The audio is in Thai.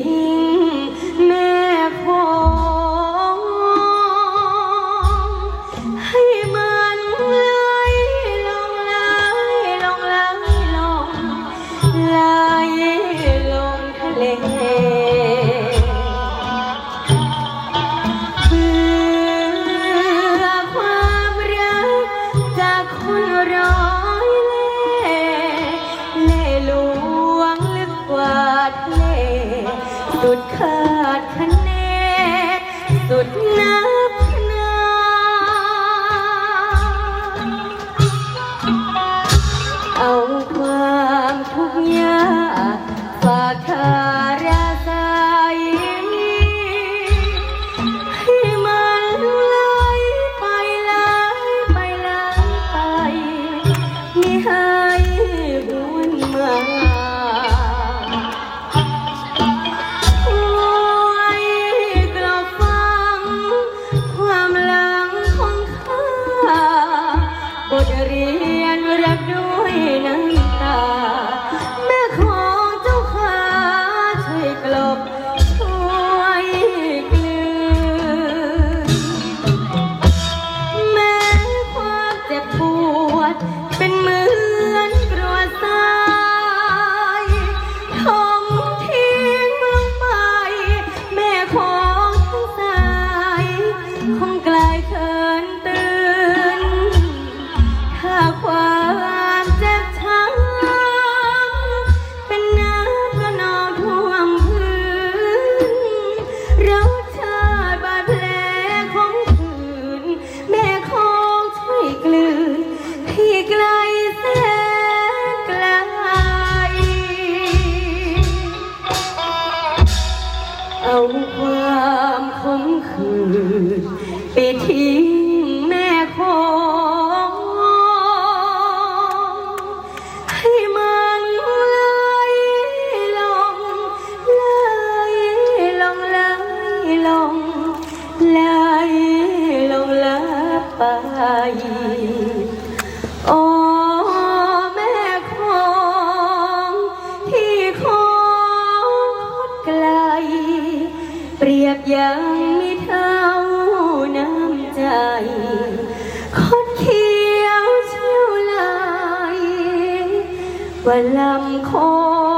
งแม่ขงให้มันไหลลงไหลลงไหลลงไหลลงทะเลเบื่ความรักจากคนร้อยเล่เล่ลู ดุดเา มความขมคืนไปทิ้งแม่คงให้มันเลยลงเลยลงเลยลงเลยลงละไป เปรียบยังมีเท่าน้ำใจ คนเขียวเชี่ยวลายว่าลำคอ